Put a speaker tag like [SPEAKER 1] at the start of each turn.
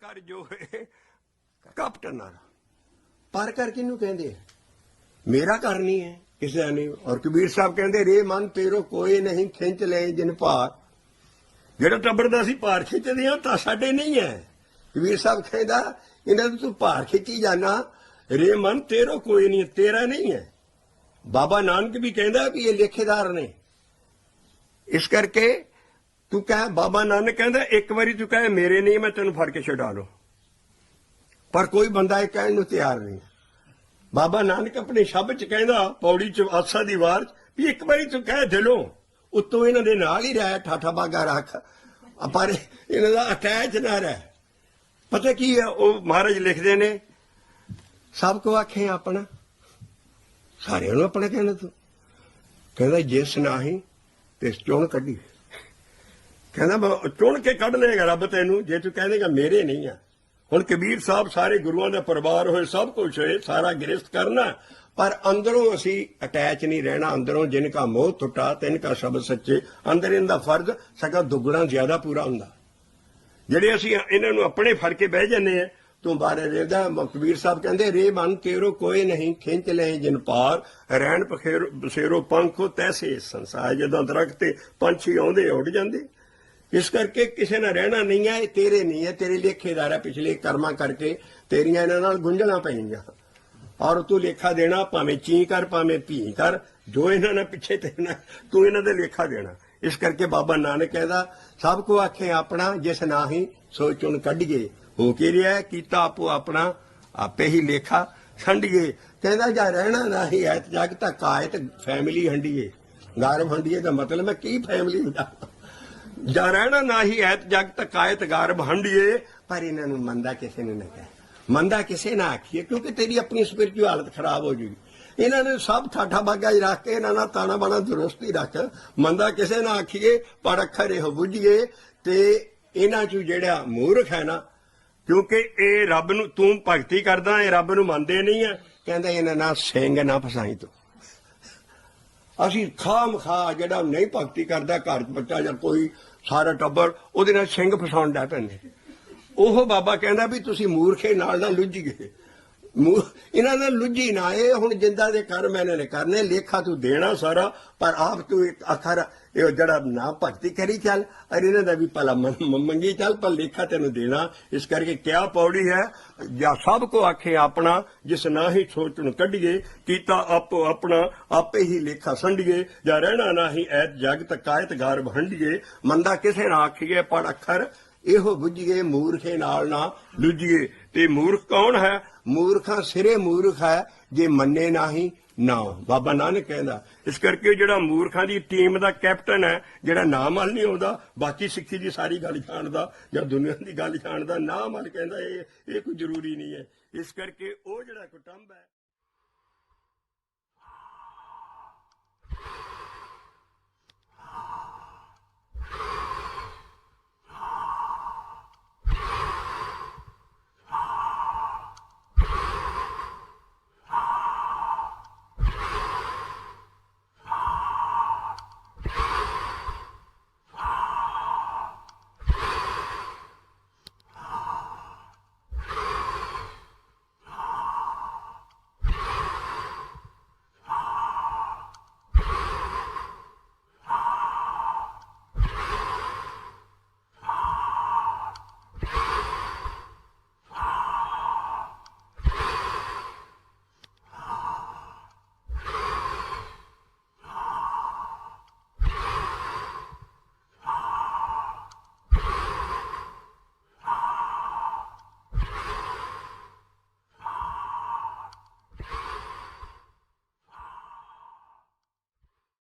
[SPEAKER 1] ਪਰ ਜੋ ਹੈ। ਕਪਟ ਨਾਲ
[SPEAKER 2] ਪਰ ਕਰ ਕਿਹਨੂੰ ਕਹਿੰਦੇ ਆ?
[SPEAKER 1] ਮੇਰਾ ਘਰ ਨਹੀਂ ਹੈ ਕਿਸੇ ਦਾ ਨਹੀਂ ਔਰ ਕਬੀਰ ਸਾਹਿਬ ਕਹਿੰਦੇ ਰੇ ਮਨ ਤੇਰੋ ਕੋਈ ਨਹੀਂ ਖਿੰਚ ਲੈ ਜਿਨ ਭਾਰ ਜਿਹੜਾ ਟੱਬਰ ਦਾ ਅਸੀਂ ਭਾਰ ਖਿੱਚਦੇ ਹਾਂ ਤਾਂ ਸਾਡੇ ਨਹੀਂ ਹੈ। ਕਬੀਰ ਸਾਹਿਬ ਕਹਿੰਦਾ ਇਹਨਾਂ ਨੂੰ ਤੂੰ ਭਾਰ ਖਿੱਚੀ ਜਾਣਾ ਰੇ ਮਨ ਤੇਰੋ ਕੋਈ ਨਹੀਂ ਤੇਰਾ ਨਹੀਂ ਹੈ। ਬਾਬਾ ਨਾਨਕ ਵੀ ਕਹਿੰਦਾ ਵੀ ਇਹ ਲੇਖੇਦਾਰ ਨੇ। ਇਸ ਕਰਕੇ ਤੂੰ ਕਹੇ ਬਾਬਾ ਨਾਨਕ ਕਹਿੰਦਾ, ਇੱਕ ਵਾਰੀ ਤੂੰ ਕਹੇ ਮੇਰੇ ਨਹੀਂ, ਮੈਂ ਤੈਨੂੰ ਫੜ ਕੇ ਛਡਾ ਲਵਾਂ ਪਰ ਕੋਈ ਬੰਦਾ ਇਹ ਕਹਿਣ ਨੂੰ ਤਿਆਰ ਨਹੀਂ। ਬਾਬਾ ਨਾਨਕ ਆਪਣੇ ਸ਼ਬਦ ਚ ਕਹਿੰਦਾ, ਪੌੜੀ ਚ ਆਸਾ ਦੀ ਵਾਰ 'ਚ, ਵੀ ਇੱਕ ਵਾਰੀ ਤੂੰ ਕਹਿ ਦਿਲੋਂ। ਉਤੋਂ ਇਹਨਾਂ ਦੇ ਨਾਲ ਹੀ ਰਹਿ, ਠਾਠਾ ਬਾਗਾ ਰੱਖ। ਪਰ ਇਹਨਾਂ ਦਾ ਅਟੈਚ ਨਾ ਰਹਿ। ਪਤਾ ਕੀ ਹੈ ਉਹ ਮਹਾਰਾਜ ਲਿਖਦੇ ਨੇ, ਸਭ ਕੋ ਆਖੇ ਆਪਣਾ। ਸਾਰਿਆਂ ਨੂੰ ਆਪਣਾ ਕਹਿਣਾ ਤੂੰ। ਕਹਿੰਦਾ, ਜਿਸ ਨਾਹੀ ਤੇ ਚੋਣ ਕੱਢੀ। ਕਹਿੰਦਾ ਮੈਂ ਚੁਣ ਕੇ ਕੱਢ ਲਏਗਾ ਰੱਬ ਤੈਨੂੰ, ਜੇ ਤੂੰ ਕਹੇਂਗਾ ਮੇਰੇ ਨਹੀਂ ਆ। ਹੁਣ ਕਬੀਰ ਸਾਹਿਬ ਸਾਰੇ ਗੁਰੂਆਂ ਦਾ ਪਰਿਵਾਰ ਹੋਏ, ਸਭ ਕੁਝ ਹੋਏ, ਸਾਰਾ ਗ੍ਰਸਤ ਕਰਨਾ ਪਰ ਅੰਦਰੋਂ ਅਸੀਂ ਅਟੈਚ ਨਹੀਂ ਰਹਿਣਾ, ਅੰਦਰੋਂ ਜਿਨ ਕਾ ਮੋਹ ਟੁੱਟਾ, ਤਿਨ ਕਾ ਸ਼ਬਦ ਸੱਚੇ, ਅੰਦਰ ਇਹਦਾ ਫਰਜ਼ ਸਗਾ ਦੁੱਗਣਾ ਜ਼ਿਆਦਾ ਪੂਰਾ ਹੁੰਦਾ। ਜਿਹੜੇ ਅਸੀਂ ਇਹਨਾਂ ਨੂੰ ਆਪਣੇ ਫੜ ਕੇ ਬਹਿ ਜੰਨੇ ਆ, ਤੂੰ ਬਾਰੇ ਰਹਿਦਾ ਕਬੀਰ ਸਾਹਿਬ ਕਹਿੰਦੇ, ਰੇ ਮਨ ਤੇਰੋ ਕੋਈ ਨਹੀਂ, ਖਿੰਚ ਲੈ ਜਿਨ ਪਾਰ, ਰਹਿਣ ਪਖੇਰੋ ਬਸੇਰੋ ਪੰਖੋ, ਤੈਸੇ ਸੰਸਾਰ, ਜਦੋਂ ਦਰਖਤ ਤੇ ਪੰਛੀ ਆਉਂਦੇ, ਉੱਡ ਜਾਂਦੇ। ਇਸ ਕਰਕੇ ਕਿਸੇ ਨਾਲ ਰਹਿਣਾ ਨਹੀਂ ਹੈ, ਇਹ ਤੇਰੇ ਨਹੀਂ ਹੈ, ਤੇਰੇ ਲੇਖੇਦਾਰ ਹੈ ਪਿਛਲੇ ਕਰਮਾਂ ਕਰਕੇ ਤੇਰੀਆਂ ਇਹਨਾਂ ਨਾਲ ਗੁੰਝਲਾਂ ਪਈਆਂ ਔਰ ਤੂੰ ਲੇਖਾ ਦੇਣਾ, ਭਾਵੇਂ ਚੀ ਕਰ, ਭਾਵੇਂ ਭੀ ਕਰ, ਜੋ ਇਹਨਾਂ ਨੇ ਪਿੱਛੇ ਤੇਰਨਾ ਤੂੰ ਇਹਨਾਂ ਦੇ ਲੇਖਾ ਦੇਣਾ। ਇਸ ਕਰਕੇ ਬਾਬਾ ਨਾਨਕ ਕਹਿੰਦਾ, ਸਭ ਕੋ ਆਖੇ ਆਪਣਾ, ਜਿਸ ਨਾਹੀ ਸੋਚੁਣ ਕੱਢੀਏ। ਹੋ ਕੇ ਰਿਹਾ ਕੀਤਾ ਆਪੋ ਆਪਣਾ, ਆਪੇ ਹੀ ਲੇਖਾ ਛੰਡੀਏ। ਕਹਿੰਦਾ, ਜਾ ਰਹਿਣਾ ਨਾਹੀ ਐਤ ਜਗ ਤੱਕ ਕਾਇਤ ਫੈਮਿਲੀ ਹੰਡੀਏ। ਗਾਰਮ ਹੰਡੀਏ ਦਾ ਮਤਲਬ ਹੈ, ਕੀ ਫੈਮਿਲੀ ਹੁੰਦਾ? ਜਾਂ ਰਹਿਣਾ ਨਾਹੀ ਐਤ ਜਗ ਤਕਾਇਤ ਗਰਭ ਹੰਡੀਏ ਪਰ ਇਹਨਾਂ ਨੂੰ ਮੰਦਾ ਕਿਸੇ ਨੇ ਨਾ ਕਹਿ। ਮੰਦਾ ਕਿਸੇ ਨਾ ਆਖੀਏ, ਕਿਉਂਕਿ ਤੇਰੀ ਆਪਣੀ ਸਪਿਰਚੁਅਲ ਹਾਲਤ ਖਰਾਬ ਹੋ ਜੂਗੀ। ਇਹਨਾਂ ਨੇ ਸਭ ਠਾਠਾ ਬਾਗਾ ਹੀ ਰੱਖ ਕੇ ਇਹਨਾਂ ਨਾਲ ਤਾਣਾ ਬਾਣਾ ਦਰੁਸਤੀ ਰੱਖ। ਮੰਦਾ ਕਿਸੇ ਨਾ ਆਖੀਏ, ਪਰ ਅੱਖਰ ਇਹ ਬੁੱਝੀਏ ਤੇ ਇਹਨਾਂ ਚ ਜਿਹੜਾ ਮੂਰਖ ਹੈ ਨਾ, ਕਿਉਂਕਿ ਇਹ ਰੱਬ ਨੂੰ ਤੂੰ ਭਗਤੀ ਕਰਦਾ, ਇਹ ਰੱਬ ਨੂੰ ਮੰਨਦੇ ਨਹੀਂ ਆ। ਕਹਿੰਦਾ ਇਹਨਾਂ ਨਾਲ ਸਿੰਘ ਨਾ ਫਸਾਈ ਤੂੰ। ਅਸੀਂ ਖਾਮ ਖਾ ਜਿਹੜਾ ਨਹੀਂ ਭਗਤੀ ਕਰਦਾ, ਘਰ ਚ ਬੱਚਾ ਜਾਂ ਕੋਈ ਸਾਰਾ ਟੱਬਰ ਉਹਦੇ ਨਾਲ ਸਿੰਘ ਫਸਾਉਣ ਦਾ ਪੈਂਦੇ। ਉਹ ਬਾਬਾ ਕਹਿੰਦਾ ਵੀ ਤੁਸੀਂ ਮੂਰਖੇ ਨਾਲ ਨਾ ਲੁੱਝੀਏ ਗਏ। ਇਹਨਾਂ ਨਾਲ ਲੁੱਝੀ ਨਾ, ਇਹ ਹੁਣ ਜਿੰਦਾ ਦੇ ਕਰਮ ਇਹਨਾਂ ਨੇ ਕਰਨੇ, ਲੇਖਾ ਤੂੰ ਦੇਣਾ ਸਾਰਾ, ਪਰ ਆਪ ਤੂੰ ਇੱਕ ਇਹ ਜਿਹੜਾ ਨਾ ਭਗਤੀ ਕਰੀ ਚੱਲ ਅਰ ਇਹਨਾਂ ਦਾ ਵੀ ਭਲਾ ਮੰਗੀ ਚੱਲ, ਪਰ ਲੇਖਾ ਤੈਨੂੰ ਦੇਣਾ, ਇਸ ਕਰਕੇ ਕਿਆ ਪੌੜੀ ਹੈ? ਜਾਂ ਸਭ ਕੋ ਆਖੇ ਆਪਣਾ, ਜਿਸ ਨਾ ਹੀ ਸੋਚਣ ਕੱਢੀਏ, ਕੀਤਾ ਆਪੋ ਆਪਣਾ, ਆਪੇ ਹੀ ਲੇਖਾ ਸੰਢੀਏ, ਜਾਂ ਰਹਿਣਾ ਨਾ ਹੀ ਐਤ ਜਗ ਤਕਾਇਤ ਗਾਰ ਹੰਡੀਏ ਮੰਦਾ ਕਿਸੇ ਨਾ ਆਖੀਏ, ਪਰ ਅੱਖਰ ਇਹੋ ਬੁੱਝੀਏ ਮੂਰਖੇ ਨਾਲ ਨਾ ਲੁੱਝੀਏ। ਤੇ ਮੂਰਖ ਕੌਣ ਹੈ? ਮੂਰਖਾਂ ਸਿਰੇ ਮੂਰਖ ਹੈ, ਜੇ ਮੰਨੇ ਨਾਹੀ ਨਾ ਬਾਬਾ ਨਾਨਕ ਕਹਿੰਦਾ, ਇਸ ਕਰਕੇ ਜਿਹੜਾ ਮੂਰਖਾਂ ਦੀ ਟੀਮ ਦਾ ਕੈਪਟਨ ਹੈ, ਜਿਹੜਾ ਨਾਮ ਹਲ ਨਹੀਂ ਆਉਂਦਾ, ਬਾਕੀ ਸਿੱਖੀ ਦੀ ਸਾਰੀ ਗੱਲ ਜਾਣਦਾ ਜਾਂ ਦੁਨੀਆ ਦੀ ਗੱਲ ਜਾਣਦਾ ਨਾਮ ਹਲ ਕਹਿੰਦਾ, ਇਹ ਇਹ ਕੋਈ ਜ਼ਰੂਰੀ ਨਹੀਂ ਹੈ। ਇਸ ਕਰਕੇ ਉਹ ਜਿਹੜਾ ਕੁਟੰਬ ਹੈ